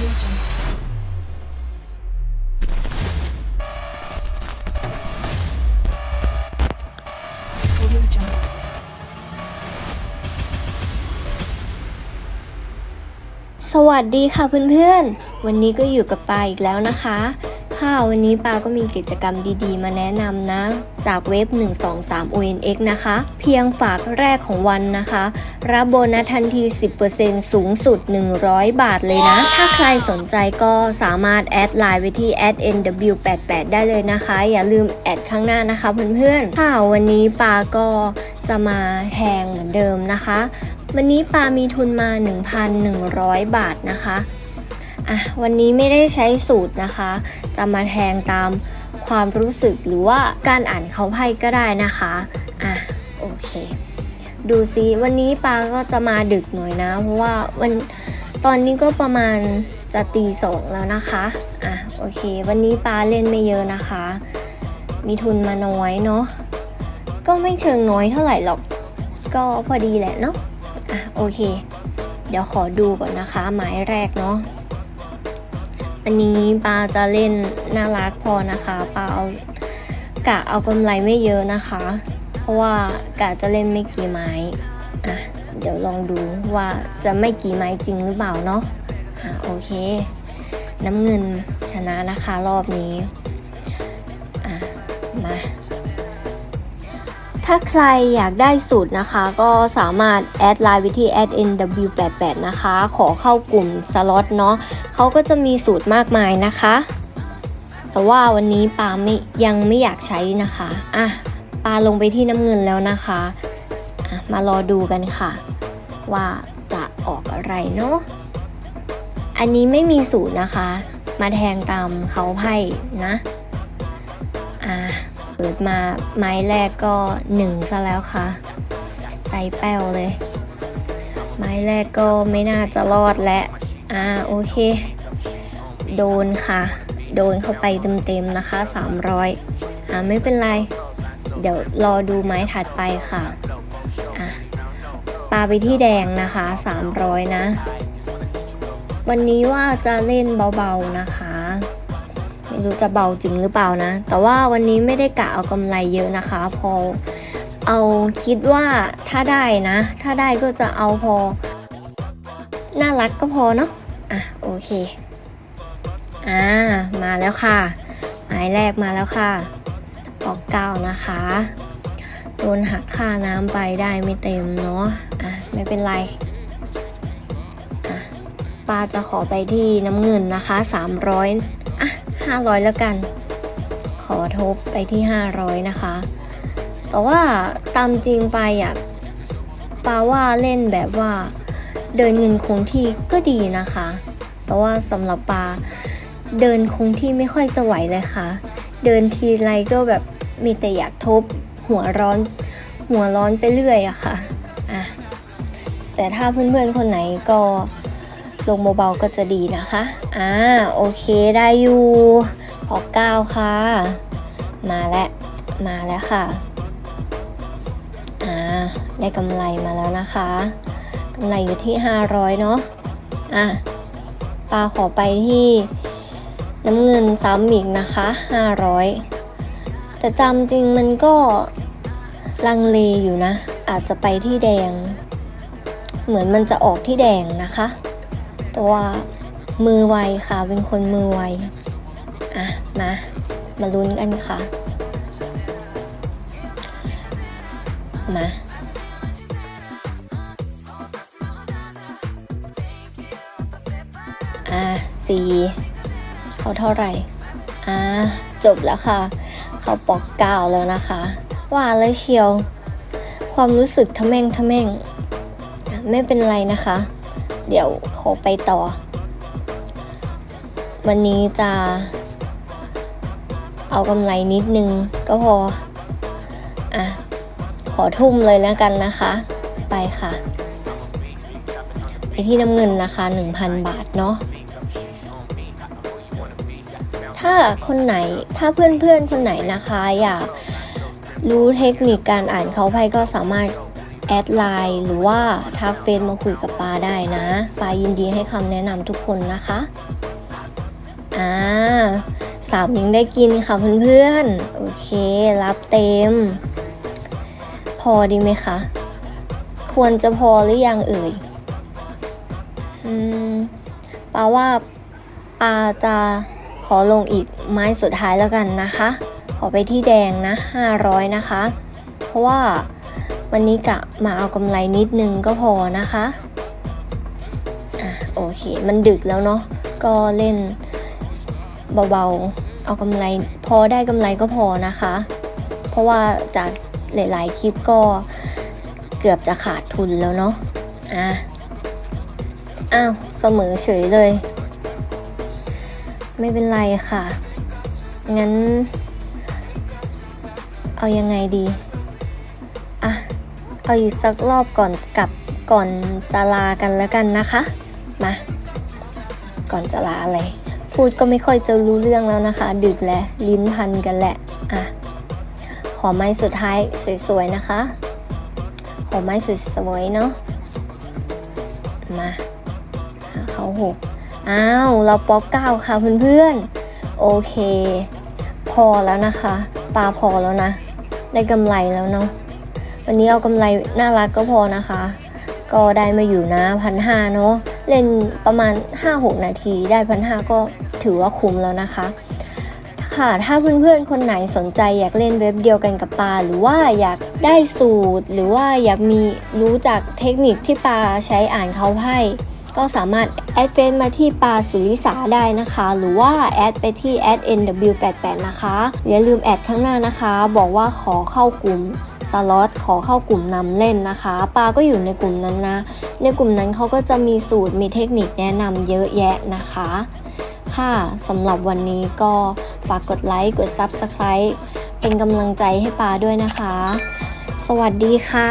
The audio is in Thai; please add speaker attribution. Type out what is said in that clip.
Speaker 1: สวัสดีค่ะเพื่อนๆ วันนี้ก็อยู่กับปาอีกแล้วนะคะ ค่ะ วันนี้ปาก็มีกิจกรรมดีๆ มาแนะนำนะ จากเว็บ 123 ONX นะคะ เพียงฝากแรกของวันนะคะ รับโบนัสทันที 10%สูงสุด 100 บาทเลยนะ ถ้าใครสนใจก็สามารถแอดไลน์ไปที่ @nw88 ได้เลยนะคะ อย่าลืมแอดข้างหน้านะคะเพื่อนๆ ค่ะ วันนี้ปาก็จะมาแทงเหมือนเดิมนะคะ วันนี้ปามีทุนมา 1,100 บาทนะคะ อะวันนี้ไม่ได้ใช้สูตรนะคะ จะมาแทงตามความรู้สึกหรือว่าการอ่านเขาไพ่ก็ได้นะคะอะโอเค ดูซิวันนี้ปาก็จะมาดึกหน่อยนะ เพราะว่าวันตอนนี้ก็ประมาณจะตีสองแล้วนะคะอะโอเค วันนี้ปาเล่นไม่เยอะนะคะ มีทุนมาน้อยเนาะก็ไม่เชิงน้อยเท่าไหร่หรอก ก็พอดีแหละเนาะอะโอเค เดี๋ยวขอดูก่อนนะคะ หมายแรกเนาะ อันนี้ปาจะเล่นน่ารักพอนะคะปาเอากะเอากำไรไม่เยอะนะคะ เพราะว่ากะจะเล่นไม่กี่ไม้อะเดี๋ยวลองดูว่าจะไม่กี่ไม้จริงหรือเปล่าเนาะอะโอเค น้ำเงินชนะนะคะรอบนี้อะมา ถ้าใครอยากได้สูตรนะคะ ก็สามารถแอดไลน์ไปที่ @nw88 นะคะ ขอเข้ากลุ่มสล็อตเนาะเขาก็จะมีสูตรมากมายนะคะ แต่ว่าวันนี้ปาไม่ยังไม่อยากใช้นะคะอะปาลงไปที่น้ำเงินแล้วนะคะะมารอดูกันค่ะ ว่าจะออกอะไรเนาะอันนี้ไม่มีสูตรนะคะ มาแทงตามเขาไพ่นะอะ เปิดมาไม้แรกก็หนึ่งซะแล้วค่ะ ใส่แป้วเลย ไม้แรกก็ไม่น่าจะรอดและ อ่าโอเค โดนค่ะ โดนเข้าไปเต็มๆนะคะ 300อ่าไม่เป็นไร เดี๋ยวรอดูไม้ถัดไปค่ะอะปาไปที่แดงนะคะ 300 นะ วันนี้ว่าจะเล่นเบาๆนะคะ รู้จะเบาจริงหรือเปล่านะ แต่ว่าวันนี้ไม่ได้กะเอากำไรเยอะนะคะ พอเอาคิดว่าถ้าได้นะ ถ้าได้ก็จะเอาพอ น่ารักก็พอเนาะอะโอเค อ่า มาแล้วค่ะ หมายแรกมาแล้วค่ะปอกเก้านะคะโดนหักค่าน้ำไปได้ไม่เต็มเนาะอะไม่เป็นไรอะปาจะขอไปที่น้ำเงินนะคะ 300อะ 500 แล้วกัน ขอทบไปที่ 500 นะคะ แต่ว่าตามจริงไปอยากปาว่าเล่นแบบว่าเดินเงินคงที่ก็ดีนะคะ แต่ว่าสำหรับปาเดินคงที่ไม่ค่อยจะไหวเลยค่ะ เดินทีไรก็แบบมีแต่อยากทบหัวร้อนหัวร้อนไปเรื่อยอะค่ะอะแต่ถ้าเพื่อนๆคนไหนก็ ลงเบาๆก็จะดีนะคะ อ่าโอเคได้อยู่ออกเก้าค่ะ มาแล้วมาแล้วค่ะ อ่าได้กำไรมาแล้วนะคะกำไรอยู่ที่ 500 เนาะอะปลาขอไปที่น้ำเงินซ้ำอีกนะคะ 500 แต่จำจริงมันก็ลังเลอยู่นะ อาจจะไปที่แดง เหมือนมันจะออกที่แดงนะคะ ต่ว่ามือไวค่ะ เป็นคนมือไว อะ มา มาลุ้นกันค่ะ มาอะสี่เขาเท่าไหร่ อ่า จบแล้วค่ะ เขาปอกเก้าแล้วนะคะ ว่าแล้วเชียว ความรู้สึกทะแม่งทะแม่ง ไม่เป็นไรนะคะ เดี๋ยวขอไปต่อ วันนี้จะเอากำไรนิดนึงก็พอ อะ ขอทุ่มเลยแล้วกันนะคะ ไปค่ะ ไปที่น้ำเงินนะคะ 1,000 บาทเนาะถ้าคนไหนถ้าเพื่อนๆ คนไหนนะคะ อยากรู้เทคนิคการอ่านเขาไพ่ก็สามารถ แอดไลน์หรือว่าทักเฟซมาคุยกับปาได้นะปายินดีให้คำแนะนำทุกคนนะคะอ่าสามยังได้กินค่ะเพื่อนๆ โอเค รับเต็ม พอดีไหมคะ ควรจะพอหรือยังเอ่ย อืมปาว่าปาจะขอลงอีกไม้สุดท้ายแล้วกันนะคะ ขอไปที่แดงนะ 500 นะคะ เพราะว่า วันนี้กะมาเอากำไรนิดนึงก็พอนะคะอะโอเค มันดึกแล้วเนาะก็เล่นเบาๆ เอากำไรพอได้กำไรก็พอนะคะ เพราะว่าจากหลายๆคลิปก็เกือบจะขาดทุนแล้วเนาะอะอ้าวเสมอเฉยเลย ไม่เป็นไรค่ะ งั้น เอายังไงดี เอาอีกสักรอบก่อนกลับก่อนจะลากันแล้วกันนะคะ มา ก่อนจะลาอะไรพูดก็ไม่ค่อยจะรู้เรื่องแล้วนะคะ ดึกแล้วลิ้นพันกันแหละ อะ ขอไม้สุดท้ายสวยๆนะคะ ขอไม้สวยๆเนาะ มาเขาหกอ้าว เราป๊อกเก้าค่ะเพื่อนๆ โอเค พอแล้วนะคะ ปลาพอแล้วนะ ได้กำไรแล้วเนาะ วันนี้เอากำไรน่ารักก็พอนะคะ ก็ได้มาอยู่นะพันห้าเนาะเล่นประมาณ 5-6 นาทีได้พันห้าก็ถือว่าคุ้มแล้วนะคะค่ะถ้าเพื่อนๆ คนไหนสนใจอยากเล่นเว็บเดียวกันกับปาหรือว่าอยากได้สูตร หรือว่าอยากมีรู้จักเทคนิคที่ปาใช้อ่านเขาไพ่ก็สามารถแอดเฟซมาที่ปาสุริสาได้นะคะ หรือว่าแอดไปที่ @nw88 นะคะ อย่าลืมแอดข้างหน้านะคะ บอกว่าขอเข้ากลุ่ม สล็อตขอเข้ากลุ่มนำเล่นนะคะ ปาก็อยู่ในกลุ่มนั้นนะ ในกลุ่มนั้นเขาก็จะมีสูตรมีเทคนิคแนะนำเยอะแยะนะคะ ค่ะสำหรับวันนี้ก็ฝากกดไลค์กด Subscribe เป็นกำลังใจให้ปาด้วยนะคะ สวัสดีค่ะ